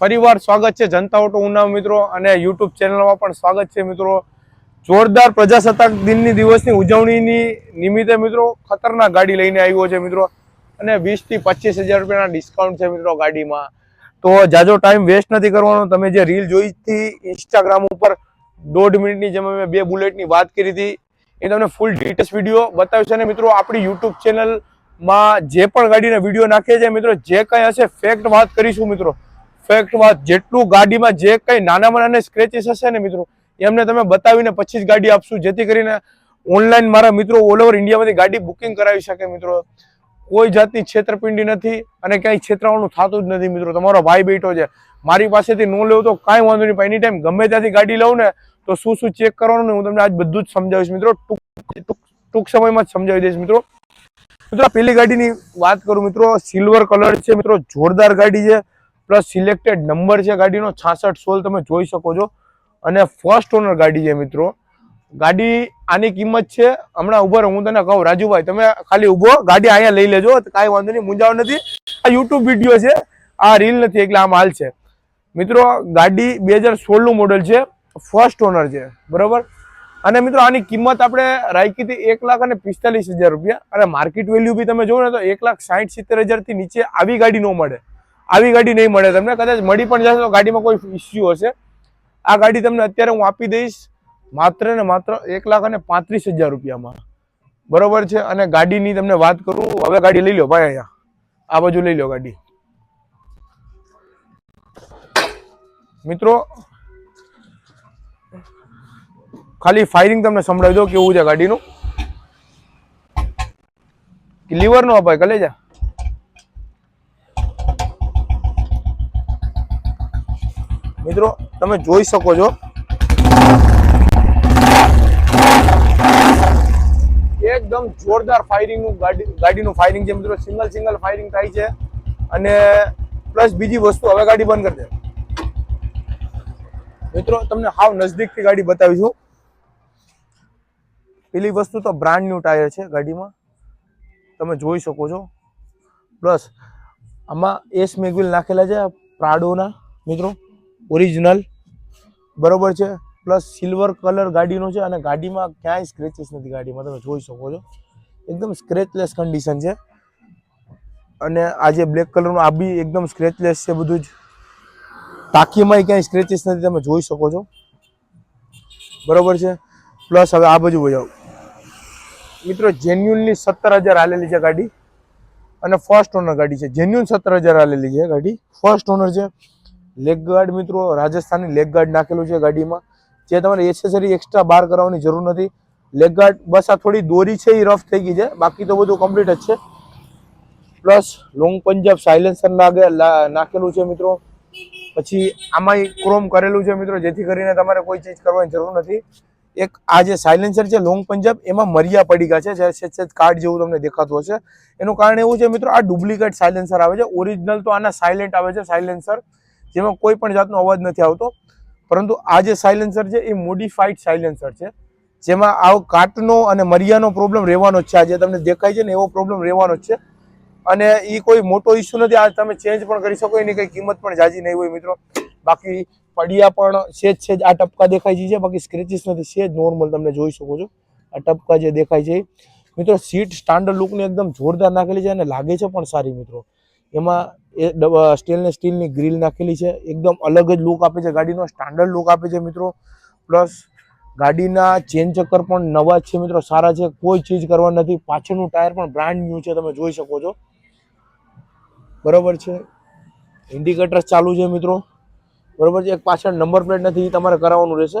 ફરીવાર સ્વાગત છે જનતા ઓટો ઉના મિત્રો અને યુટ્યુબ ચેનલમાં પણ સ્વાગત છે મિત્રો. જોરદાર પ્રજાસત્તાક દિનની દિવસની ઉજવણીની નિમિત્તે મિત્રો ખતરનાક ગાડી લઈને આવ્યો છે મિત્રો. અને વીસથી પચીસ હજાર રૂપિયાના ડિસ્કાઉન્ટ છે મિત્રો ગાડીમાં. તો જાજો ટાઈમ વેસ્ટ નથી કરવાનો. તમે જે રીલ જોઈ હતી ઇન્સ્ટાગ્રામ ઉપર દોઢ મિનિટની જેમ અમે બે બુલેટની વાત કરી હતી. એ તમને ફૂલ ડિટેલ્સ વીડિયો બતાવ્યું છે અને મિત્રો આપણી યુટ્યુબ ચેનલમાં જે પણ ગાડીના વીડિયો નાખીએ છીએ મિત્રો, જે કંઈ હશે ફેક્ટ વાત કરીશું, મિત્રો. ફેક્ટ વાત, જેટલું ગાડીમાં જે કંઈ નાનામાં નાના સ્ક્રેચીસ હશે ને મિત્રો એમને તમે બતાવીને જ ગાડી આપશું, જેથી કરીને ઓનલાઈન મારા મિત્રો ઓલ ઓવર ઇન્ડિયામાંથી ગાડી બુકિંગ કરાવી શકે મિત્રો. કોઈ જાતની છેતરપિંડી નથી અને ક્યાંય છેતરાવાનું થતું જ નથી મિત્રો. તમારો ભાઈ બેઠો છે. મારી પાસેથી ન લેવું તો કાંઈ વાંધો નહીં, પણ એની ટાઈમ ગમે ત્યાંથી ગાડી લઉં ને, તો શું શું ચેક કરવાનું હું તમને આજ બધું જ સમજાવીશ મિત્રો. ટૂંક સમયમાં જ સમજાવી દઈશ મિત્રો. મિત્રો પેલી ગાડીની વાત કરું મિત્રો સિલ્વર કલર છે મિત્રો, જોરદાર ગાડી છે. પ્લસ સિલેક્ટેડ નંબર છે ગાડીનો છાસઠ સોલ તમે જોઈ શકો છો. અને ફર્સ્ટ ઓનર ગાડી છે મિત્રો. ગાડી આની કિંમત છે, હમણાં ઊભો હું તને કહું, રાજુભાઈ, તમે ખાલી ઊભો, ગાડી અહીંયા લઈ લેજો, કાંઈ વાંધો નહીં મુંજાવ નથી. આ યુટ્યુબ વીડિયો છે, આ રીલ નથી, એટલે આમ હાલ છે. મિત્રો, ગાડી બે હજાર સોળનું મોડલ છે ફર્સ્ટ ઓનર છે, બરોબર? અને મિત્રો, આની કિંમત આપણે રાખી એક લાખ અને પિસ્તાલીસ હજાર રૂપિયા. અને માર્કેટ વેલ્યુ બી તમે જોવો ને તો એક લાખ સાઠ સિત્તેર હજારથી નીચે આવી ગાડી ન મળે. આવી ગાડી નહીં મળે. તમને કદાચ મળી પણ જશે તો ગાડીમાં કોઈ ઇસ્યુ હશે. આ ગાડી તમને અત્યારે હું આપી દઈશ માત્ર ને માત્ર એક લાખ અને પાંત્રીસ હજાર રૂપિયામાં. બરોબર છે? અને ગાડીની તમને વાત કરું, હવે ગાડી લઈ લો ભાઈ અહીંયા. આ બાજુ લઈ લો ગાડી. મિત્રો, ખાલી ફાયરિંગ તમને સંભળાવી દો કેવું છે ગાડીનું. લીવર નો અપાય, કલેજા? તમે જોઈ શકો છો. એકદમ જોરદાર ફાયરિંગનું ગાડી, ગાડીનું ફાયરિંગ છે મિત્રો. સિંગલ સિંગલ ફાયરિંગ થાય છે. અને પ્લસ બીજી વસ્તુ હવે ગાડી બંધ કરી દે. મિત્રો, તમને હાવ નજદીકથી ગાડી બતાવીશું. પેલી વસ્તુ તો બ્રાન્ડ ન્યુ ટાયર છે ગાડીમાં. તમે જોઈ શકો છો. પ્લસ આમાં એસ મેગવિલ નાખેલા છે પ્રાડોના, મિત્રો. ઓરિજિનલ, બરોબર છે? પ્લસ સિલ્વર કલર ગાડીનો છે અને ગાડીમાં ક્યાંય સ્ક્રેચીસ નથી ગાડીમાં, તમે જોઈ શકો છો. એકદમ સ્ક્રેચલેસ કન્ડિશન છે. અને આ જે બ્લેક કલરનું આ બી એકદમ સ્ક્રેચલેસ છે બધું જ. ટાંકીમાં ક્યાંય સ્ક્રેચીસ નથી, તમે જોઈ શકો છો. બરોબર છે? પ્લસ હવે આ બાજુ બજાવ મિત્રો જેન્યુનલી સત્તર હજાર આલેલી છે ગાડી. અને ફર્સ્ટ ઓનર ગાડી છે. જેન્યુન સત્તર હજાર આલેલી છે ગાડી. ફર્સ્ટ ઓનર છે. લેગ ગાર્ડ મિત્રો રાજસ્થાની લેગ ગાર્ડ નાખેલું છે ગાડીમાં. જે તમારે એસેસરી એક્સ્ટ્રા બહાર કરાવવાની જરૂર નથી. લેગ ગાર્ડ બસ આ થોડી દોરી છે, એ રફ થઈ ગઈ છે. બાકી તો બધું કમ્પ્લીટ જ છે. પ્લસ લોંગ પંજાબ સાયલેન્સર નાખેલું છે મિત્રો. પછી આમાં ક્રોમ કરેલું છે મિત્રો, જેથી કરીને તમારે કોઈ ચીજ કરવાની જરૂર નથી. એક આ જે સાયલેન્સર છે લોંગ પંજાબ, એમાં મરિયા પડી ગયા છે, જે સેજ કાર્ડ જેવું તમને દેખાતું હશે. એનું કારણ એવું છે મિત્રો, આ ડુપ્લિકેટ સાયલેન્સર આવે છે. ઓરિજિનલ તો આના સાયલેન્ટ આવે છે સાયલેન્સર જેમાં કોઈ પણ જાતનો અવાજ નથી આવતો. પરંતુ આ જે સાયલેન્સર છે, એ મોડિફાઈડ સાયલેન્સર છે. જેમાં આવો કાટનો અને મરિયાનો પ્રોબ્લેમ રહેવાનો જ છે. આ જે તમને દેખાય છે ને, એવો પ્રોબ્લેમ રહેવાનો જ છે. અને એ કોઈ મોટો ઇસ્યુ નથી. આ તમે ચેન્જ પણ કરી શકો, એની કંઈ કિંમત પણ જાજી નહીં હોય મિત્રો. બાકી પડિયા પણ સેજ સેજ આ ટપકા દેખાય છે બાકી સ્ક્રેચીસ નથી સેજ નોર્મલ તમને જોઈ શકો છો. આ ટપકા જે દેખાય છે. મિત્રો સીટ સ્ટાન્ડર્ડ લુકની એકદમ જોરદાર નાખેલી છે અને લાગે છે પણ સારી, મિત્રો. એમાં એ સ્ટીલને સ્ટીલની ગ્રીલ નાખેલી છે. એકદમ અલગ જ લુક આપે છે. ગાડીનો સ્ટાન્ડર્ડ લુક આપે છે મિત્રો. પ્લસ ગાડીના ચેન ચક્કર પણ નવા છે મિત્રો. સારા છે. કોઈ ચીજ કરવા નથી. પાછળનું ટાયર પણ બ્રાન્ડ ન્યૂ છે. તમે જોઈ શકો છો. બરાબર છે. ઇન્ડિકેટર્સ ચાલુ છે મિત્રો. બરાબર છે. એક પાછળ નંબર પ્લેટ નથી. તમારે કરાવવાનું રહેશે.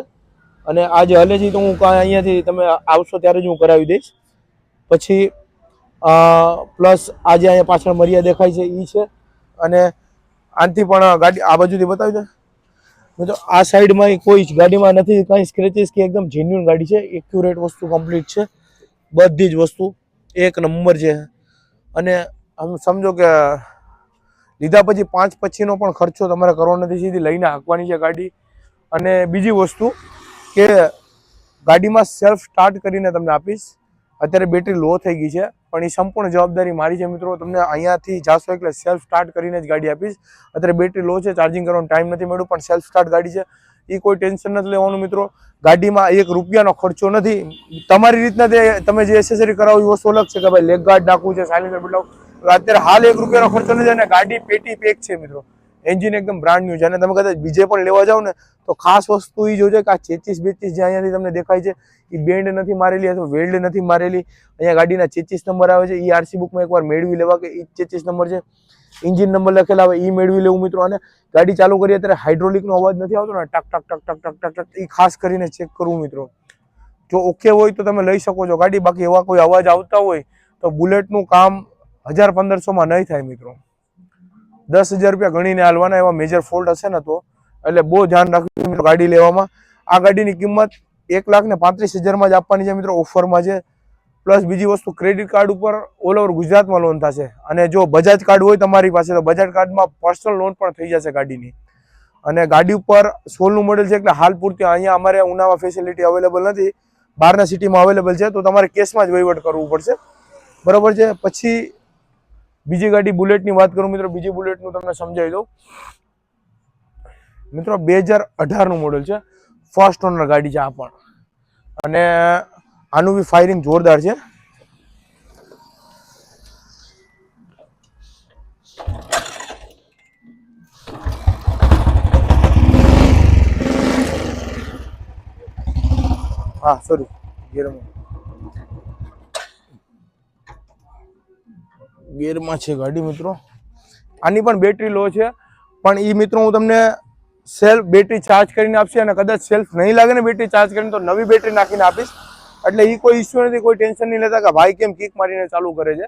અને આ જે તો હું અહીંયાથી તમે આવશો ત્યારે જ હું કરાવી દઈશ. પછી પ્લસ આજે અહીંયા પાછળ મરિયા દેખાય છે એ છે. અને આનથી પણ ગાડી, આ બાજુથી બતાવી દે. મિત્રો, આ સાઈડમાં કોઈ જ ગાડીમાં નથી, કાંઈ સ્ક્રેચીસ કે એકદમ જેન્યુન ગાડી છે. એક્યુરેટ વસ્તુ કમ્પ્લીટ છે. બધી જ વસ્તુ એક નંબર છે. અને આમ સમજો કે લીધા પછી પાંચ પછીનો પણ ખર્ચો તમારે કરવાનો નથી, સીધી લઈને હાંકવાની છે ગાડી. અને બીજી વસ્તુ કે ગાડીમાં સેલ્ફ સ્ટાર્ટ કરીને તમને આપીશ. અત્યારે બેટરી લો થઈ ગઈ છે, પણ એ સંપૂર્ણ જવાબદારી મારી છે મિત્રો. તમને અહીંયાથી જાશો એટલે સેલ્ફ સ્ટાર્ટ કરીને જ ગાડી આપીશ. અત્યારે બેટરી લો છે ચાર્જિંગ કરવાનો ટાઈમ નથી મળ્યો, પણ સેલ્ફ સ્ટાર્ટ ગાડી છે. એ કોઈ ટેન્શન નથી લેવાનું મિત્રો. ગાડીમાં એક રૂપિયાનો ખર્ચો નથી. તમારી રીતના તે તમે જે એસેસરી કરાવો એ વસ્તુ અલગ છે કે ભાઈ લેગ ગાર્ડ નાખવું છે સાયલેન્સર બદલાવું. અત્યારે હાલ એક રૂપિયાનો ખર્ચો નથી અને ગાડી પેટી પેક છે મિત્રો. એન્જિન એકદમ બ્રાન્ડ ન્યુ છે. અને તમે કદાચ બીજે પણ લેવા જાઓ ને, તો ખાસ વસ્તુ એ જોજો કે આ ચેચીસ બેચીસ જે અહીંયાથી તમને દેખાય છે એ બેન્ડ નથી મારેલી અથવા વેલ્ડ નથી મારેલી. અહીંયા ગાડીના ચેચીસ નંબર આવે છે. એ આરસી બુકમાં એકવાર મેળવી લેવા કે એ ચેચીસ નંબર છે. ઇન્જિન નંબર લખેલા આવે એ મેળવી લેવું મિત્રો. અને ગાડી ચાલુ કરીએ ત્યારે હાઇડ્રોલિકનો અવાજ નથી આવતો ને, ટક ટક ટક ટક ટક ટક ટક એ ખાસ કરીને ચેક કરવું મિત્રો. જો ઓકે હોય તો તમે લઈ શકો છો. ગાડી બાકી એવા કોઈ અવાજ આવતા હોય તો બુલેટનું કામ હજાર પંદરસોમાં નહીં થાય મિત્રો. દસ હજાર રૂપિયા ગણીને હાલવાના એવા મેજર ફોલ્ટ હશે ને તો. એટલે બહુ ધ્યાન રાખવું મિત્રો ગાડી લેવામાં. આ ગાડીની કિંમત એક લાખ ને પાંત્રીસ હજારમાં જ આપવાની છે મિત્રો ઓફરમાં છે. પ્લસ બીજી વસ્તુ ક્રેડિટ કાર્ડ ઉપર ઓલ ઓવર ગુજરાતમાં લોન થશે. અને જો બજાજ કાર્ડ હોય તમારી પાસે, તો બજાજ કાર્ડમાં પર્સનલ લોન પણ થઈ જશે ગાડીની. અને ગાડી ઉપર સોલનું મોડેલ છે એટલે હાલ પૂરતી અહીંયા અમારે ઉનામાં ફેસિલિટી અવેલેબલ નથી. બહારના સિટીમાં અવેલેબલ છે, તો તમારે કેસમાં જ વહીવટ કરવું પડશે. બરાબર છે? પછી બીજી ગાડી બુલેટની વાત કરું મિત્રો, બીજી બુલેટનું તમને સમજાવી દઉં. મિત્રો બે હજાર અઢારનું મોડેલ છે. ફર્સ્ટ ઓનર ગાડી છે આ પણ. અને આનું બી ફાયરિંગ જોરદાર છે. હા સોરી ગેરમાં ગેરમાં છે ગાડી મિત્રો. આની પણ બેટરી લો છે. પણ એ મિત્રો હું તમને સેલ્ફ બેટરી ચાર્જ કરીને આપશે અને કદાચ સેલ્ફ નહીં લાગે ને બેટરી ચાર્જ કરીને તો નવી બેટરી નાખીને આપીશ. એટલે એ કોઈ ઇસ્યુ નથી, કોઈ ટેન્શન નહીં લેતા કે ભાઈ કેમ કિક મારીને ચાલુ કરે છે.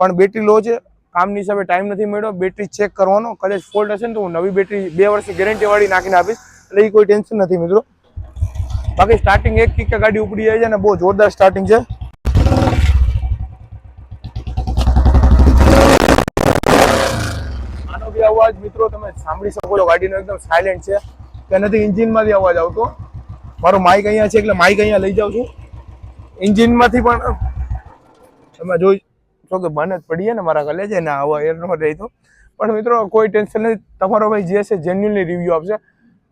પણ બેટરી લો છે, કામની હિસાબે ટાઈમ નથી મળ્યો. બેટરી ચેક કરવાનો, કદાચ ફોલ્ટ હશે ને તો હું નવી બેટરી બે વર્ષની ગેરંટીવાળી નાખીને આપીશ. એટલે એ કોઈ ટેન્શન નથી મિત્રો. બાકી સ્ટાર્ટિંગ એક કિક ગાડી ઉપડી જાય છે અને બહુ જોરદાર સ્ટાર્ટિંગ છે આનો બી અવાજ મિત્રો, તમે સાંભળી શકો છો, ગાડીનો એકદમ સાયલેન્ટ છે. કે નથી ઇન્જિનમાંથી અવાજ આવતો. મારો માઇક અહીંયા છે, એટલે માઇક અહીંયા લઈ જાઉં છું. ઇન્જિનમાંથી પણ, તમે જોઈ છો કે બને જ પડીએ ને, મારા ગલે છે ને, આવા એર નો રહી તો. પણ મિત્રો, કોઈ ટેન્શન નથી. તમારો ભાઈ જે છે જેન્યુઅલી રિવ્યૂ આપશે.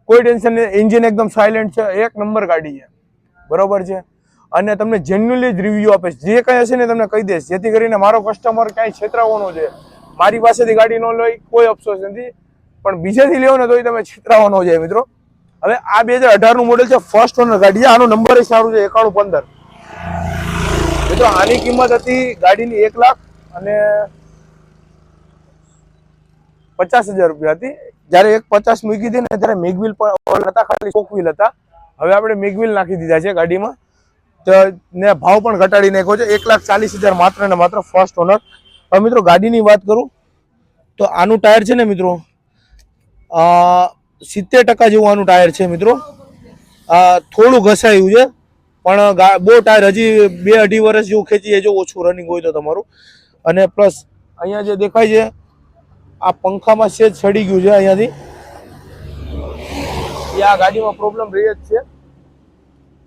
કોઈ ટેન્શન નહીં એન્જિન એકદમ સાયલેન્ટ છે. એક નંબર ગાડી છે. બરોબર છે? અને તમને જેન્યુનલી જ રિવ્યૂ આપે. જે કંઈ હશે ને તમને કહી દઈશ જેથી કરીને મારો કસ્ટમર કાંઈ છેતરાવાનો છે. મારી પાસેથી ગાડી ન લઈ કોઈ અફસોસ નથી. પણ બીજેથી લેવો ને તોય તમે છેતરાવો ન જાય મિત્રો. હવે આ બે હજાર અઢારનું મોડેલ છે ફર્સ્ટ ઓનર ગાડી. છે આનો નંબર સારું છે, એકાણું પંદર. મિત્રો, આની કિંમત હતી ગાડીની એક લાખ અને પચાસ હજાર રૂપિયા હતી. જ્યારે એક પચાસ મૂકી હતી ને ત્યારે મેગવિલ પણ હતા, ખાલી ચોકવિલ હતા. હવે આપણે મેગવિલ નાખી દીધા છે ગાડીમાં. ભાવ પણ ઘટાડી નાખ્યો છે. એક લાખ ચાલીસ હજાર માત્ર ને માત્ર ફર્સ્ટ ઓનર હવે મિત્રો ગાડીની વાત કરું, તો આનું ટાયર છે ને મિત્રો સિત્તેર ટકા જેવું આનું ટાયર છે મિત્રો. થોડું ઘસાયું છે, પણ બહુ ટાયર હજી બે અઢી વર્ષ જેવું ખેંચીએ જો ઓછું રનિંગ હોય તો તમારું. અને પ્લસ અહીંયા જે દેખાય છે, આ પંખામાં સેજ સડી ગયું છે અહીંયાથી. આ ગાડીમાં પ્રોબ્લેમ રહી જ છે.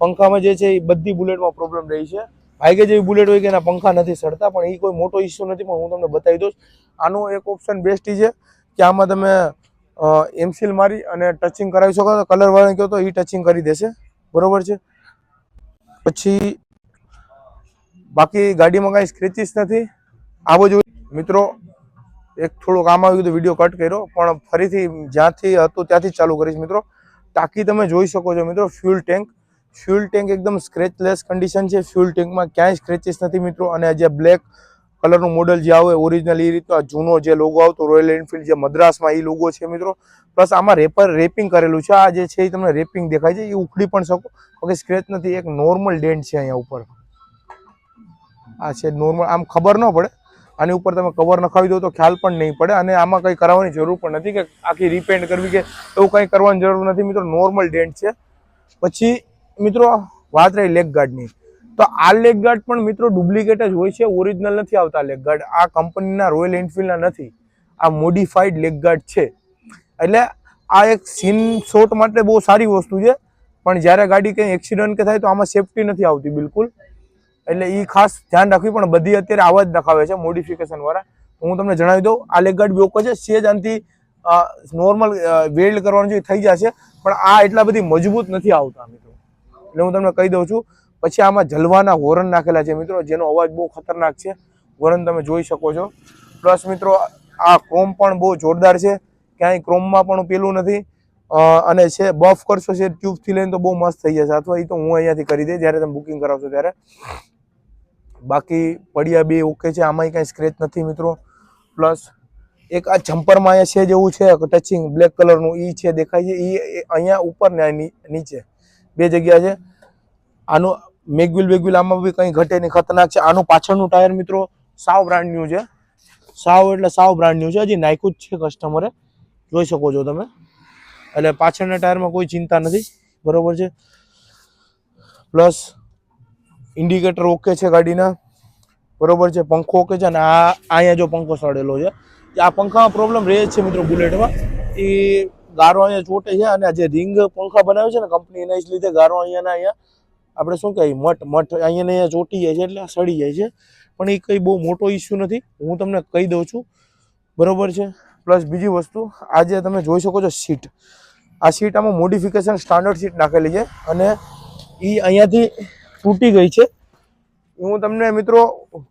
પંખામાં જે છે એ બધી બુલેટમાં પ્રોબ્લેમ રહી છે. ભાઈકે જેવી બુલેટ હોય કે એના પંખા નથી સડતા, પણ એ કોઈ મોટો ઇસ્યુ નથી, પણ હું તમને બતાવી દઉં આનો એક ઓપ્શન બેસ્ટ છે કે આમાં તમે એમસીલ મારી અને ટચિંગ કરાવી શકો તો કલર વાળા કહો તો એ ટચિંગ કરી દેશે. બરોબર છે? પછી બાકી ગાડીમાં કાંઈ સ્ક્રેચીસ નથી. આવો જ મિત્રો, એક થોડું કામ આવ્યું તો વીડિયો કટ કર્યો, પણ ફરીથી જ્યાંથી હતું ત્યાંથી ચાલુ કરીશ મિત્રો. ટાંકી તમે જોઈ શકો છો મિત્રો ફ્યુલ ટેન્ક ફ્યુલ ટેન્ક એકદમ સ્ક્રેચલેસ કન્ડિશન છે. ફ્યુલ ટેન્કમાં ક્યાંય સ્ક્રેચીસ નથી મિત્રો. અને જે બ્લેક કલરનું મોડલ જે આવે ઓરિજિનલ એ રીતનો જૂનો જે લોગો આવતો રોયલ એનફિલ્ડ જે મદ્રાસમાં એ લોગો છે મિત્રો. પ્લસ આમાં રેપર રેપિંગ કરેલું છે. આ જે છે એ તમને રેપિંગ દેખાય છે. એ ઉખડી પણ શકો. ઓકે સ્ક્રેચ નથી. એક નોર્મલ ડેન્ટ છે અહીંયા ઉપર. આ છે નોર્મલ આમ ખબર ન પડે. આની ઉપર તમે કવર નખાવી દો તો ખ્યાલ પણ નહીં પડે. અને આમાં કંઈ કરાવવાની જરૂર પણ નથી કે આખી રિપેન્ટ કરવી કે એવું કંઈ કરવાની જરૂર નથી મિત્રો. નોર્મલ ડેન્ટ છે. પછી મિત્રો, વાત રહી લેગ ગાર્ડની તો આ લેગ ગાર્ડ પણ મિત્રો ડુપ્લિકેટ જ હોય છે ઓરિજિનલ નથી આવતા લેગ ગાર્ડ આ કંપનીના રોયલ એન્ફિલ્ડના નથી. આ મોડિફાઈડ લેગ ગાર્ડ છે. એટલે આ એક સીન શોટ માટે બહુ સારી વસ્તુ છે. પણ જ્યારે ગાડી કંઈ એક્સિડન્ટ કે થાય તો આમાં સેફટી નથી આવતી બિલકુલ. એટલે એ ખાસ ધ્યાન રાખવી પણ બધી અત્યારે આવા જ દેખાવે છે મોડિફિકેશન વાળા. હું તમને જણાવી દઉં, આ લેગ ગાર્ડ બ્લોક છે. સેજ આનથી નોર્મલ વેલ્ડ કરવાનું જે થઈ જશે પણ આ એટલા બધી મજબૂત નથી આવતા મિત્રો. એટલે હું તમને કહી દઉં છું, પછી આમાં જલવાના હોરન નાખેલા છે મિત્રો, જેનો અવાજ બહુ ખતરનાક છે. હોરન તમે જોઈ શકો છો. પ્લસ મિત્રો, આ ક્રોમ પણ બહુ જોરદાર છે. ક્યાંય ક્રોમમાં પણ પેલું નથી. અને છે, બફ કરશો છે ટ્યુબથી લઈને તો બહુ મસ્ત થઈ જશે. અથવા એ તો હું અહીંયાથી કરી દે જ્યારે તમે બુકિંગ કરાવશો ત્યારે. બાકી પડિયા બે ઓકે છે, આમાંય કાંઈ સ્ક્રેચ નથી મિત્રો. પ્લસ એક આ જમ્પરમાં અહીંયા છે જેવું છે ટચિંગ બ્લેક કલરનું ઈ છે, દેખાય છે. ઈ અહીંયા ઉપર ને, નીચે. બે જગ્યા છે. આનું મેગવિલ બેગવિલ આમાં બી કંઈ ઘટે નહીં, ખતરનાક છે. આનું પાછળનું ટાયર મિત્રો સાવ બ્રાન્ડ ન્યુ છે. સાવ એટલે સાવ બ્રાન્ડ ન્યુ છે. હજી નાખ્યું જ છે કસ્ટમરે જોઈ શકો છો તમે. એટલે પાછળના ટાયરમાં કોઈ ચિંતા નથી. બરોબર છે. પ્લસ ઇન્ડિકેટર ઓકે છે ગાડીના. બરોબર છે. પંખો ઓકે છે અને આ અહીંયા જો પંખો સડેલો છે. આ પંખામાં પ્રોબ્લેમ રહે છે મિત્રો બુલેટમાં. એ ગારો અહીંયા ચોટે છે અને જે રિંગ પંખા બનાવે છે ને કંપની એના જ લીધે ગારો અહીંયાના અહીંયા, આપણે શું કહેવાય, મઠ મઠ અહીંયાને અહીંયા ચોટી જાય છે એટલે સડી જાય છે. પણ એ કંઈ બહુ મોટો ઇસ્યુ નથી. હું તમને કહી દઉં છું. બરોબર છે? પ્લસ બીજી વસ્તુ, આજે તમે જોઈ શકો છો સીટ આ સીટ આમાં મોડિફિકેશન સ્ટાન્ડર્ડ સીટ નાખેલી છે અને એ અહીંયાથી તૂટી ગઈ છે. હું તમને મિત્રો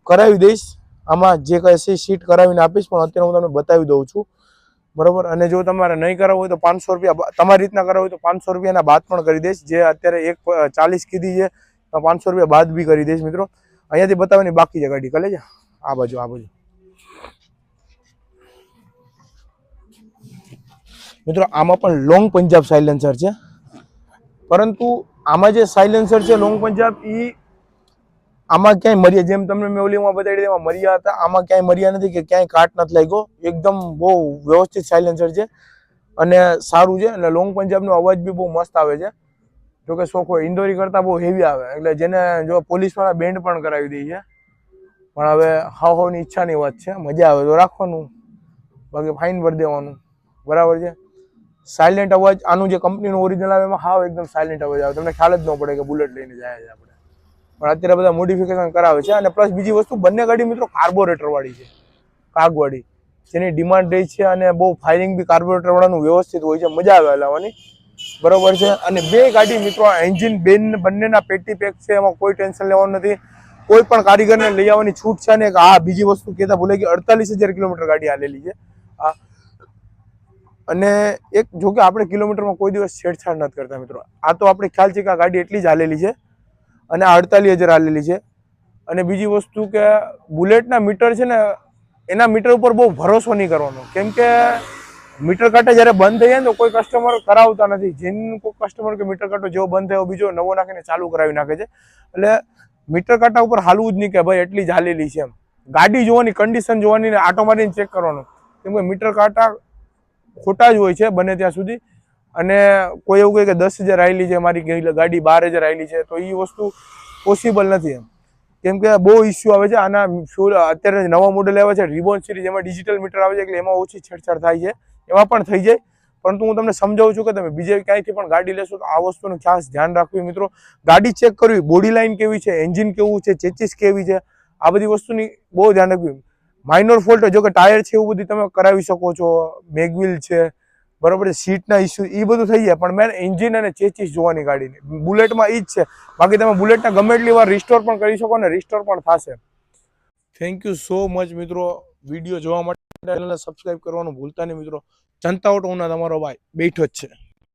કરાવી દઈશ. આમાં જે કહેશે સીટ કરાવીને આપીશ, પણ અત્યારે હું તમને બતાવી દઉં છું. બરોબર? અને જો તમારે નહીં કરાવવું હોય તો પાંચસો રૂપિયા તમારી રીતના કરાવવું હોય તો પાંચસો રૂપિયાના બાદ પણ કરી દઈશ. જે અત્યારે એક ચાલીસ કીધી છે પાંચસો રૂપિયા બાદ બી કરી દઈશ મિત્રો. અહીંયાથી બતાવવાની બાકી છે ગાડી. કલે છે આ બાજુ આ બાજુ. મિત્રો, આમાં પણ લોંગ પંજાબ સાયલેન્સર છે. પરંતુ આમાં જે સાયલેન્સર છે લોંગ પંજાબ એ આમાં ક્યાંય મર્યા, જેમ તમને મેં ઓલીમાં બતાવી એમાં મર્યા હતા. આમાં ક્યાંય મર્યા નથી કે ક્યાંય કાટ નથી લાગ્યો. એકદમ બહુ વ્યવસ્થિત સાયલેન્સર છે અને સારું છે અને લોંગ પંજાબનો અવાજ બી બહુ મસ્ત આવે છે. જોકે શોખો, ઇન્દોરી કરતાં બહુ હેવી આવે. એટલે જેને જો પોલીસવાળા બેન્ડ પણ કરાવી દે છે. પણ હવે હાવ હાવની ઈચ્છાની વાત છે. મજા આવે. તો રાખવાનું. બાકી ફાઇન ભરી દેવાનું. બરાબર છે? સાયલેન્ટ અવાજ, આનું જે કંપનીનું ઓરિજિનલ આવે એમાં હાવ એકદમ સાયલેન્ટ અવાજ આવે. તમને ખ્યાલ જ ન પડે કે બુલેટ લઈને જાય છે આપણે. પણ અત્યારે બધા મોડિફિકેશન કરાવે છે અને પ્લસ બીજી વસ્તુ, બંને ગાડી મિત્રો કાર્બોરેટર વાળી છે. કાગવાળી જેની ડિમાન્ડ રહી છે અને બહુ ફાયરિંગ બી કાર્બોરેટર વાળાનું વ્યવસ્થિત હોય છે, મજા આવે હલાવવાની. બરોબર છે? અને બે ગાડી મિત્રો એન્જિન બેન, બંનેના પેટી પેક છે, એમાં કોઈ ટેન્શન લેવાનું નથી. કોઈ પણ કારીગરને લઈ આવવાની છૂટ છે ને આ બીજી વસ્તુ કહેતા ભૂલે કે અડતાલીસ હજાર કિલોમીટર ગાડી હાલેલી છે. આ અને એક જો કે આપણે કિલોમીટરમાં કોઈ દિવસ છેડછાડ નથી કરતા મિત્રો. આ તો આપણે ખ્યાલ છે કે આ ગાડી એટલી જ હાલેલી છે. અને અડતાલીસ હજાર આલેલી છે. અને બીજી વસ્તુ કે બુલેટના મીટર છે ને, એના મીટર ઉપર બહુ ભરોસો નહીં કરવાનો. કેમ કે મીટર કાંટા જ્યારે બંધ થઈ જાય તો કોઈ કસ્ટમર કરાવતા નથી. જેનું કોઈ કસ્ટમર કે મીટર કાંટો જેવો બંધ થયો, બીજો નવો નાખીને ચાલુ કરાવી નાખે છે. એટલે મીટર કાંટા ઉપર હાલવું જ નહીં કે ભાઈ એટલી જ હાલેલી છે એમ. ગાડી જોવાની કન્ડિશન જોવાની ને આટો મારીને ચેક કરવાનો. કેમ કે મીટર કાંટા ખોટા જ હોય છે બને ત્યાં સુધી. અને કોઈ એવું કહે કે દસ હજાર આવેલી છે, મારી ગાડી બાર હજાર આવેલી છે, તો એ વસ્તુ પોસિબલ નથી એમ. કેમ કે બહુ ઇસ્યુ આવે છે, આના ફ્યુલ અત્યારે નવા મોડેલ આવે છે રિબોન સિરીઝ એમાં ડિજિટલ મીટર આવે છે, એટલે એમાં ઓછી છેડછાડ થાય છે, એમાં પણ થઈ જાય. પરંતુ હું તમને સમજાવું છું કે તમે બીજે ક્યાંયથી પણ ગાડી લેશો, તો આ વસ્તુનું ખાસ ધ્યાન રાખવી મિત્રો. ગાડી ચેક કરવી બોડી લાઇન કેવી છે એન્જિન કેવું છે ચેચીસ કેવી છે, આ બધી વસ્તુની બહુ ધ્યાન રાખવી. માઇનોર ફોલ્ટ જો કે ટાયર છે, એવું બધું તમે કરાવી શકો છો મેગવિલ છે બરોબર સીટના ઇસ્યુ એ બધું થઈ જાય. પણ મેન એન્જિન અને ચેચીસ જોવાની ગાડીની. બુલેટમાં એ જ છે. બાકી તમે બુલેટના ગમે એટલી વાર રિસ્ટોર પણ કરી શકો ને રિસ્ટોર પણ થશે. થેન્ક યુ સો મચ મિત્રો. વીડિયો જોવા માટે ચેનલને સબસ્ક્રાઈબ કરવાનું ભૂલતા નહીં, મિત્રો. જનતા ઓટોના તમારો ભાઈ બેઠો જ છે.